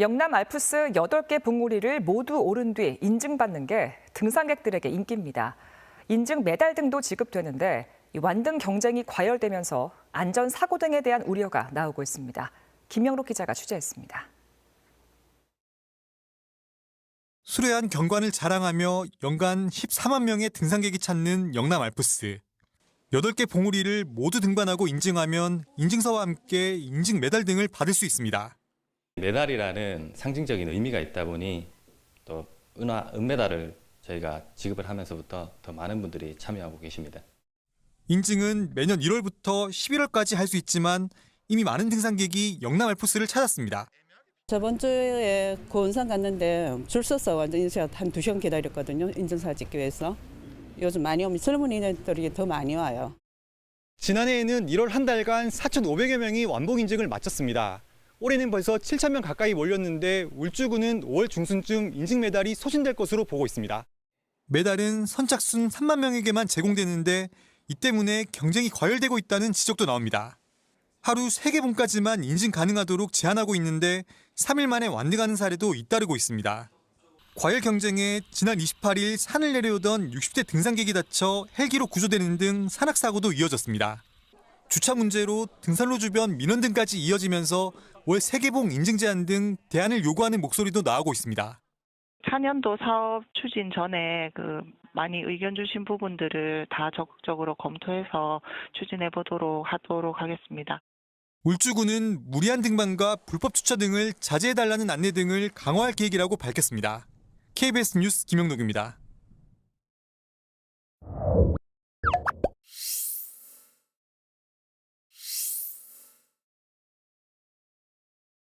영남 알프스 8개 봉우리를 모두 오른 뒤 인증받는 게 등산객들에게 인기입니다. 인증 메달 등도 지급되는데 이 완등 경쟁이 과열되면서 안전 사고 등에 대한 우려가 나오고 있습니다. 김영록 기자가 취재했습니다. 수려한 경관을 자랑하며 연간 14만 명의 등산객이 찾는 영남 알프스. 8개 봉우리를 모두 등반하고 인증하면 인증서와 함께 인증 메달 등을 받을 수 있습니다. 메달이라는 상징적인 의미가 있다 보니 또 은화, 은메달을 저희가 지급을 하면서부터 더 많은 분들이 참여하고 계십니다. 인증은 매년 1월부터 11월까지 할 수 있지만 이미 많은 등산객이 영남 알프스를 찾았습니다. 저번 주에 고은산 갔는데 줄 서서 완전 인증 한두 시간 기다렸거든요. 인증사 찍기 위해서. 요즘 많이 오면 젊은이들이 더 많이 와요. 지난해에는 1월 한 달간 4,500여 명이 완봉 인증을 마쳤습니다. 올해는 벌써 7,000명 가까이 몰렸는데 울주군은 5월 중순쯤 인증 메달이 소진될 것으로 보고 있습니다. 메달은 선착순 3만 명에게만 제공되는데 이 때문에 경쟁이 과열되고 있다는 지적도 나옵니다. 하루 3개 봉까지만 인증 가능하도록 제한하고 있는데 3일 만에 완등하는 사례도 잇따르고 있습니다. 과열 경쟁에 지난 28일 산을 내려오던 60대 등산객이 다쳐 헬기로 구조되는 등 산악 사고도 이어졌습니다. 주차 문제로 등산로 주변 민원 등까지 이어지면서 월 3개봉 인증 제한 등 대안을 요구하는 목소리도 나오고 있습니다. 차년도 사업 추진 전에 그 많이 의견 주신 부분들을 다 적극적으로 검토해서 추진해 보도록 하도록 하겠습니다. 울주군은 무리한 등반과 불법 주차 등을 자제해달라는 안내 등을 강화할 계획이라고 밝혔습니다. KBS 뉴스 김영록입니다.